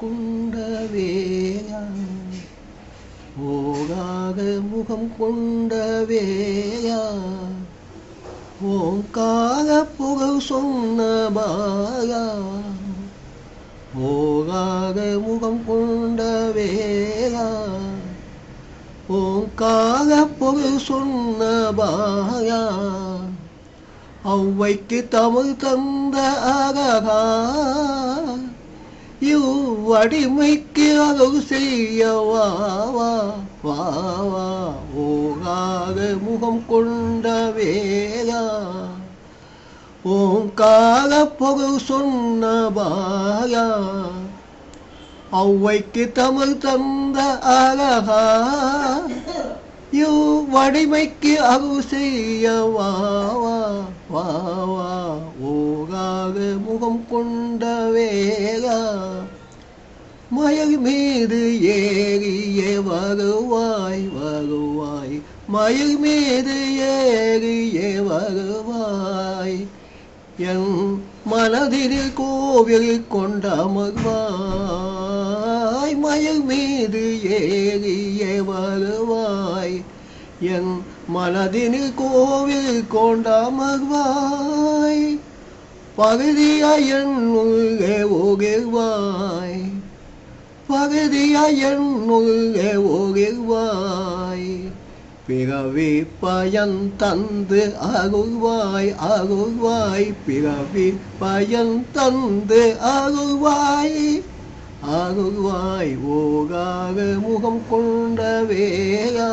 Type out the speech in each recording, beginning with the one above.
கொண்ட வேயா முகம் கொண்டவேயா ஓங்காக புகழ் சொன்னபாயா ஓகாக முகம் கொண்டவேயா ஓங்காக புகழ் சொன்னபாயா ஔவைக்கு தமிழ் தந்த அககா அடிமைக்கு அருள் செய்யவா வா வா வா ஓகாக முகம் கொண்ட வேயா ஓங்காக பொருள் சொன்ன பாயா ஔவைக்கு தமிழ் தந்த அழகா இவ்வடிமைக்கு அகு செய்ய வா வா ஓகாக முகம் கொண்ட வேகா மயல் மீது ஏறிய வருவாய் வருவாய். மயில் மீது ஏறிய வருவாய். என் மனதில் கோவில் கொண்ட மருவாய் மயில் மீது ஏறிய வருவாய். என் மனதில் கோவில் கொண்ட பகுதியாய் என் உள்ளே ஓகிழ்வாய் பகுதியன் உள்ளே ஓகிழ்வாய் பிறவி பயன் தந்து அருள்வாய் அருள்வாய். பிறவி பயன் தந்து அருள்வாய். அருள்வாய் ஓகாக முகம் கொண்ட வேயா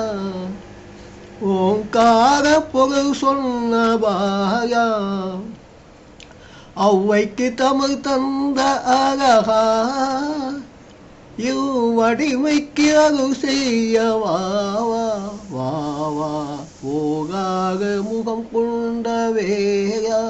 ஓங்கார பொருள் சொன்ன பாயா ஔவைக்கு தமிழ் தந்த அழகா. இவ்வடிமைக்கு அருள் செய்ய வா வா போகாக முகம் கொண்டவேயா